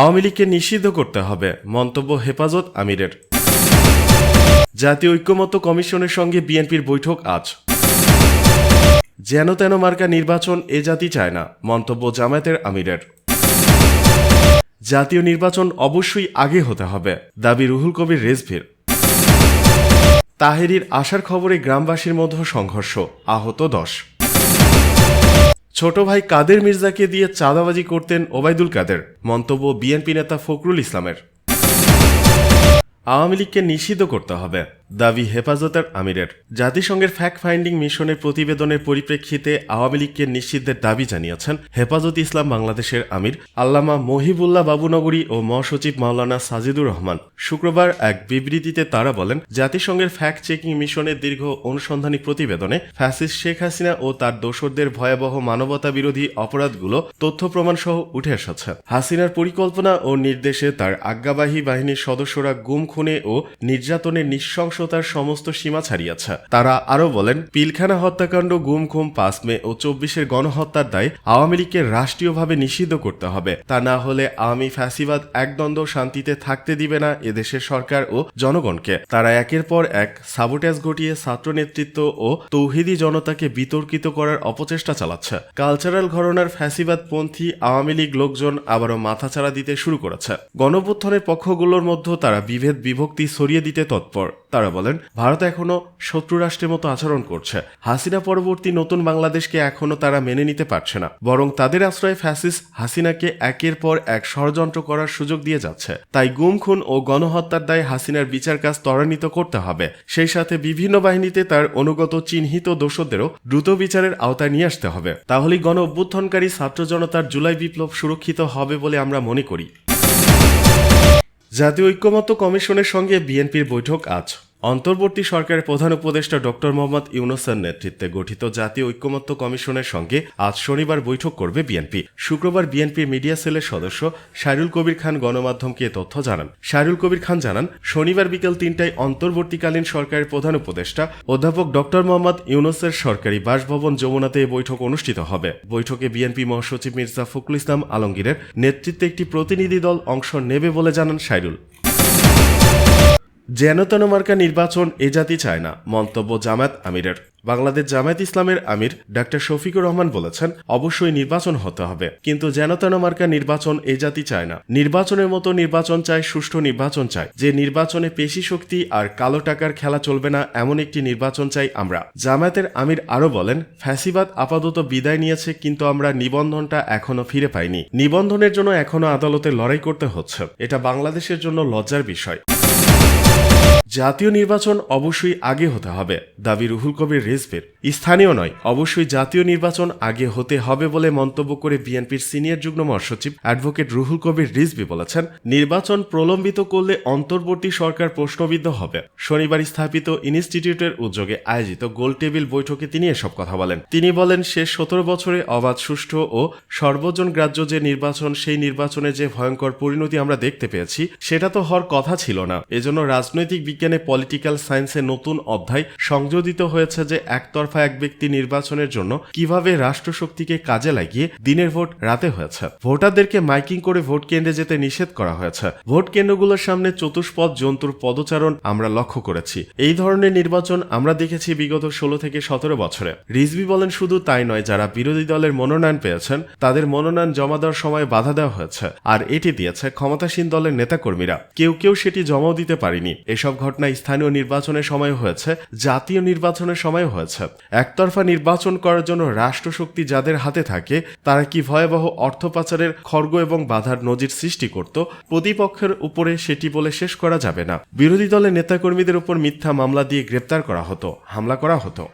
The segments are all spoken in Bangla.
আওয়ামী লীগকে নিষিদ্ধ করতে হবে, মন্তব্য হেফাজত আমিরের। জাতীয় ঐক্যমত্য কমিশনের সঙ্গে বিএনপির বৈঠক আজ। যেন তেন মার্কা নির্বাচন এ জাতি চায় না, মন্তব্য জামায়াতের আমিরের। জাতীয় নির্বাচন অবশ্যই আগে হতে হবে, দাবি রুহুল কবির রেজভির। তাহেরির আসার খবরে গ্রামবাসীর মধ্যে সংঘর্ষ, আহত দশ। ছোট ভাই কাদের মির্জাকে দিয়ে চাঁদাবাজি করতেন ওবায়দুল কাদের? মন্তব্য বিএনপি নেতা ফখরুল ইসলামের। আওয়ামী লীগকে নিষিদ্ধ করতে হবে। দাবি হেফাজতের আমিরের। জাতিসংঘের ফ্যাক্ট ফাইন্ডিং মিশনের প্রতিবেদনের পরিপ্রেক্ষিতে আওয়ামী লীগকে নিষিদ্ধের দাবি জানিয়েছেন হেফাজত ইসলাম বাংলাদেশের আমির আল্লামা মহিবুল্লাহ বাবুনগরী ও মহাসচিব মাওলানা সাজিদুর রহমান। শুক্রবার এক বিবৃতিতে তারা বলেন, জাতিসংঘের ফ্যাক্ট চেকিং মিশনের দীর্ঘ অনুসন্ধানী প্রতিবেদনে ফ্যাসিস্ট শেখ হাসিনা ও তার দোসরদের ভয়াবহ মানবতা বিরোধী অপরাধগুলো তথ্য প্রমাণ সহ উঠে এসেছে। হাসিনার পরিকল্পনা ও নির্দেশে তার আজ্ঞাবাহী বাহিনীর সদস্যরা গুম, খুনে ও নির্যাতনের নৃশংসতার সমস্ত সীমা ছাড়িয়েছে। তারা আরও বলেন, পিলখানা হত্যাকাণ্ড গুম খুম পাঁচ মে ও চব্বিশের গণহত্যার দায় আওয়ামী লীগকে রাষ্ট্রীয়ভাবে নিষিদ্ধ করতে হবে। তা না হলে আওয়ামী ফ্যাসিবাদ একদ্বন্দ্ব শান্তিতে থাকতে দিবে না এদেশের সরকার ও জনগণকে। তারা একের পর এক সাবোটাজ ঘটিয়ে ছাত্র নেতৃত্ব ও তৌহিদি জনতাকে বিতর্কিত করার অপচেষ্টা চালাচ্ছে। কালচারাল ঘরনার ফ্যাসিবাদপন্থী আওয়ামী লীগ লোকজন আবারও মাথাচাড়া দিতে শুরু করেছে। গণভ্যুত্থানের পক্ষগুলোর মধ্যে তারা বিভেদ বিভক্তি ছড়িয়ে দিতে তৎপর। তারা বলেন, ভারত এখনও শত্রু রাষ্ট্রের মতো আচরণ করছে। হাসিনা পরবর্তী নতুন বাংলাদেশকে এখনও তারা মেনে নিতে পারছে না। বরং তাদের আশ্রয়ে ফ্যাসিস হাসিনাকে একের পর এক ষড়যন্ত্র করার সুযোগ দিয়ে যাচ্ছে। তাই গুম, খুন ও গণহত্যার দায়ে হাসিনার বিচার কাজ ত্বরান্বিত করতে হবে। সেই সাথে বিভিন্ন বাহিনীতে তার অনুগত চিহ্নিত দোষদেরও দ্রুত বিচারের আওতায় নিয়ে আসতে হবে। তাহলেই গণ অভ্যুত্থানকারী ছাত্র জনতার জুলাই বিপ্লব সুরক্ষিত হবে বলে আমরা মনে করি। জাতীয় ঐক্যমত্য কমিশনের সঙ্গে বিএনপির বৈঠক আজ। অন্তর্বর্তী সরকারের প্রধান উপদেষ্টা ডক্টর মোহাম্মদ ইউনুসের নেতৃত্বে গঠিত জাতীয় ঐক্যমত্য কমিশনের সঙ্গে আজ শনিবার বৈঠক করবে বিএনপি। শুক্রবার বিএনপির মিডিয়া সেলের সদস্য শাহরুল কবির খান গণমাধ্যমকে তথ্য জানান। শাহরুল কবির খান জানান, শনিবার বিকেল তিনটায় অন্তর্বর্তীকালীন সরকারের প্রধান উপদেষ্টা অধ্যাপক ডক্টর মোহাম্মদ ইউনুসের সরকারি বাসভবন যমুনাতে এই বৈঠক অনুষ্ঠিত হবে। বৈঠকে বিএনপি মহাসচিব মির্জা ফখরুল ইসলাম আলমগীরের নেতৃত্বে একটি প্রতিনিধি দল অংশ নেবে বলে জানান শাহরুল যেনতেন মার্কা নির্বাচন এ জাতি চায় না, মন্তব্য জামায়াত আমিরের। বাংলাদেশ জামায়াত ইসলামের আমির ডাক্তার শফিকুর রহমান বলেছেন, অবশ্যই নির্বাচন হতে হবে। কিন্তু যেনতেন মার্কা নির্বাচন এ জাতি চায় না। নির্বাচনের মতো নির্বাচন চায়, সুষ্ঠু নির্বাচন চায়। যে নির্বাচনে পেশি শক্তি আর কালো টাকার খেলা চলবে না, এমন একটি নির্বাচন চাই আমরা। জামায়াতের আমির আরও বলেন, ফ্যাসিবাদ আপাতত বিদায় নিয়েছে, কিন্তু আমরা নিবন্ধনটা এখনও ফিরে পাইনি। নিবন্ধনের জন্য এখনও আদালতে লড়াই করতে হচ্ছে। এটা বাংলাদেশের জন্য লজ্জার বিষয়। জাতীয় নির্বাচন অবশ্যই আগে হতে হবে, দাবি রুহুল কবির রেজবের স্থানীয় নয়, অবশ্যই জাতীয় নির্বাচন আগে হতে হবে বলে মন্তব্য করে বিএনপির সিনিয়র যুগ্ম মহাসচিব অ্যাডভোকেট রুহুল কবির রিজবি বলেছেন, নির্বাচন প্রলম্বিত করলে অন্তর্বর্তী সরকার প্রশ্নবিদ্ধ হবে। শনিবার স্থাপিত ইনস্টিটিউটের উদ্যোগে আয়োজিত গোল টেবিল বৈঠকে তিনি এসব কথা বলেন। তিনি বলেন, শেষ সতেরো বছরে অবাধ, সুষ্ঠু ও সর্বজন গ্রাহ্য যে নির্বাচন, সেই নির্বাচনে যে ভয়ঙ্কর পরিণতি আমরা দেখতে পেয়েছি, সেটা তো হওয়ার কথা ছিল না। এজন্য রাজনৈতিক বিজ্ঞানে পলিটিক্যাল সায়েন্সে নতুন অধ্যায় সংযোজিত হয়েছে যে একতরফা এক ব্যক্তি নির্বাচনের জন্য কীভাবে রাষ্ট্রশক্তিকে কাজে লাগিয়ে দিনের ভোট রাতে হয়েছে। ভোটারদেরকে মাইকিং করে ভোট কেন্দ্রে যেতে নিষেধ করা হয়েছে। ভোট কেন্দ্রগুলোর সামনে চতুষ্পদ জন্তুর পদচারণ আমরা লক্ষ্য করেছি। এই ধরনের নির্বাচন আমরা দেখেছি বিগত ষোলো থেকে সতেরো বছরে। রিজবি বলেন, শুধু তাই নয়, যারা বিরোধী দলের মনোনয়ন পেয়েছেন, তাদের মনোনয়ন জমা দেওয়ার সময় বাধা দেওয়া হয়েছে। আর এটি দিয়েছে ক্ষমতাসীন দলের নেতাকর্মীরা। কেউ কেউ সেটি জমাও দিতে পারেনি। এসব ঘটনা স্থানীয় নির্বাচনের সময় হয়েছে, জাতীয় নির্বাচনের সময় হয়েছে। একতরফা নির্বাচন করার জন্য রাষ্ট্রশক্তি যাদের হাতে থাকে, তারা কি ভয়াবহ অর্থ পাচারের খর্গ এবং বাধার নজির সৃষ্টি করত? প্রতিপক্ষের উপরে সেটি বলে শেষ করা যাবে না। বিরোধী দলের নেতাকর্মীদের উপর মিথ্যা মামলা দিয়ে গ্রেপ্তার করা হতো, হামলা করা হতো।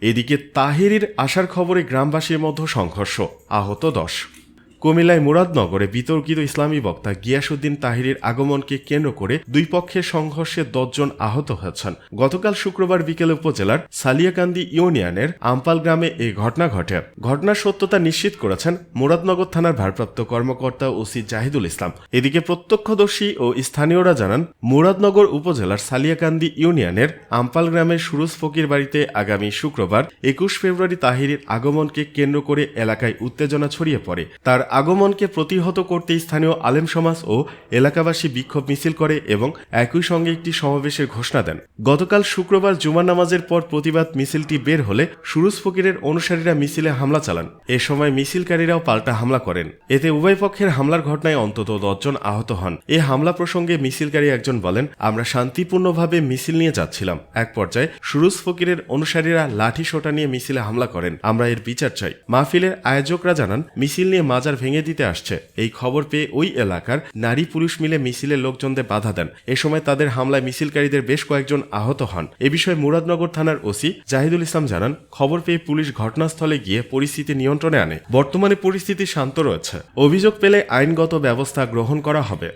এদিকে তাহিরির আসার খবরে গ্রামবাসীর মধ্যে সংঘর্ষ, আহত দশ। কুমিল্লায় মুরাদনগরে বিতর্কিত ইসলামী বক্তা গিয়াসুদ্দিন তাহিরের আগমনকে কেন্দ্র করে দুই পক্ষের সংঘর্ষে দশজন আহত হয়েছেন। গতকাল শুক্রবার বিকেলে উপজেলার সালিয়াকান্দি ইউনিয়নের আমপাল গ্রামে এই ঘটনা ঘটে। ঘটনার সত্যতা নিশ্চিত করেছেন মুরাদনগর থানার ভারপ্রাপ্ত কর্মকর্তা ওসি জাহিদুল ইসলাম। এদিকে প্রত্যক্ষদর্শী ও স্থানীয়রা জানান, মুরাদনগর উপজেলার সালিয়াকান্দি ইউনিয়নের আমপাল গ্রামের সুরজ ফকির বাড়িতে আগামী শুক্রবার একুশ ফেব্রুয়ারি তাহিরের আগমনকে কেন্দ্র করে এলাকায় উত্তেজনা ছড়িয়ে পড়ে। তার আগমনকে প্রতিহত করতে স্থানীয় আলেম সমাজ ও এলাকাবাসী বিক্ষোভ মিছিল করে এবং একই সঙ্গে একটি সমাবেশের ঘোষণা দেন। গতকাল শুক্রবার জুমার নামাজের পর প্রতিবাদ মিছিলটি বের হলে সুরুজ ফকিরের অনুসারীরা মিছিলে হামলা চালান। এ সময় মিছিলকারীরাও পাল্টা হামলা করেন। এতে উভয় পক্ষের হামলার ঘটনায় অন্তত দশজন আহত হন। এ হামলা প্রসঙ্গে মিছিলকারী একজন বলেন, আমরা শান্তিপূর্ণভাবে মিছিল নিয়ে যাচ্ছিলাম। এক পর্যায়ে সুরুজ ফকিরের অনুসারীরা লাঠি সোটা নিয়ে মিছিলে হামলা করেন। আমরা এর বিচার চাই। মাহফিলের আয়োজকরা জানান, মিছিল নিয়ে মাজার ভেঙে দিতে আসছে। এই খবর পেয়ে ওই এলাকার নারী পুরুষ মিলে মিছিলের লোকজনদের বাধা দেন। এ সময় তাদের হামলায় মিছিলকারীদের বেশ কয়েকজন আহত হন। এ বিষয়ে মুরাদনগর থানার ওসি জাহিদুল ইসলাম জানান, খবর পেয়ে পুলিশ ঘটনাস্থলে গিয়ে পরিস্থিতি নিয়ন্ত্রণে আনে। বর্তমানে পরিস্থিতি শান্ত রয়েছে। অভিযোগ পেলে আইনগত ব্যবস্থা গ্রহণ করা হবে।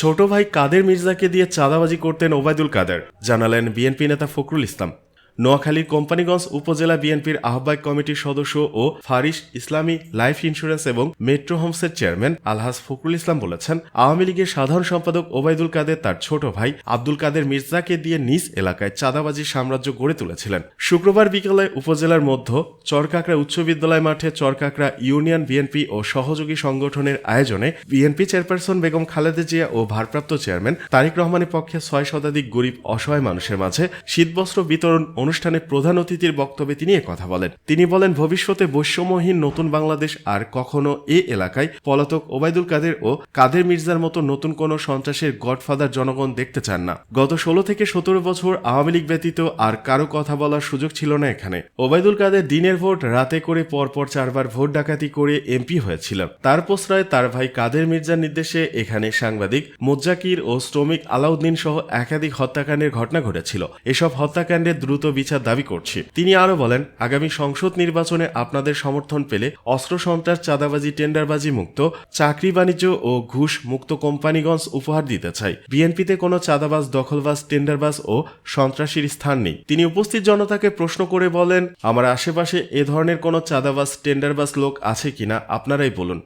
ছোট ভাই কাদের মির্জাকে দিয়ে চাঁদাবাজি করতেন ওবায়দুল কাদের? জানালেন বিএনপি নেতা ফখরুল ইসলাম। নোয়াখালীর কোম্পানিগঞ্জ উপজেলা বিএনপির আহ্বায়ক কমিটির সদস্য ও ফারিস ইসলামী লাইফ ইন্স্যুরেন্স এবং মেট্রো হোমসের চেয়ারম্যান আলহাজ ফখরুল ইসলাম বলেছেন, আওয়ামী লীগের সাধারণ সম্পাদক ওবায়দুল কাদের তার ছোট ভাই আব্দুল কাদের মির্জাকে দিয়ে নিজ এলাকায় চাঁদাবাজির সাম্রাজ্য গড়ে তুলেছিলেন। শুক্রবার বিকেলে উপজেলার মধ্য চরকাকড়া উচ্চ বিদ্যালয় মাঠে চরকাকড়া ইউনিয়ন বিএনপি ও সহযোগী সংগঠনের আয়োজনে বিএনপি চেয়ারপারসন বেগম খালেদা জিয়া ও ভারপ্রাপ্ত চেয়ারম্যান তারিক রহমানের পক্ষে ছয় শতাধিক গরিব অসহায় মানুষের মাঝে শীতবস্ত্র বিতরণ অনুষ্ঠানে প্রধান অতিথির বক্তব্যে তিনি কথা বলেন। তিনি বলেন, ভবিষ্যতে বৈষম্যহীন নতুন বাংলাদেশ আর কখনো এ এলাকায় পলাতক ওবায়দুল কাদের ও কাদের মির্জার মতো নতুন কোনো সন্ত্রাসের গডফাদার জনগণ দেখতে চান না। গত ষোলো থেকে সতেরো বছর আওয়ামী লীগ ব্যতীত আর কারও কথা বলার সুযোগ ছিল না এখানে। ওবায়দুল কাদের দিনের ভোট রাতে করে পরপর চারবার ভোট ডাকাতি করে এমপি হয়েছিল তার প্রশ্রয়ে তার ভাই কাদের মির্জার নির্দেশে এখানে সাংবাদিক মোজ্জাকির ও শ্রমিক আলাউদ্দিন সহ একাধিক হত্যাকাণ্ডের ঘটনা ঘটেছিল। এসব হত্যাকাণ্ডের দ্রুত বিচার দাবি করছি। তিনি আরও বলেন, আগামী সংসদ নির্বাচনে আপনাদের সমর্থন পেলে অস্ত্র সন্ত্রাস, চাঁদাবাজি, টেন্ডারবাজি মুক্ত, চাকরি বাণিজ্য ও ঘুষ মুক্ত কোম্পানিগঞ্জ উপহার দিতে চাই। বিএনপিতে কোনো চাঁদাবাজ, দখলবাজ, টেন্ডারবাজ ও সন্ত্রাসীর স্থান নেই। তিনি উপস্থিত জনতাকে প্রশ্ন করে বলেন, আমার আশেপাশে এ ধরনের কোনো চাঁদাবাজ, টেন্ডারবাজ লোক আছে কিনা? আপনারাই বলুন।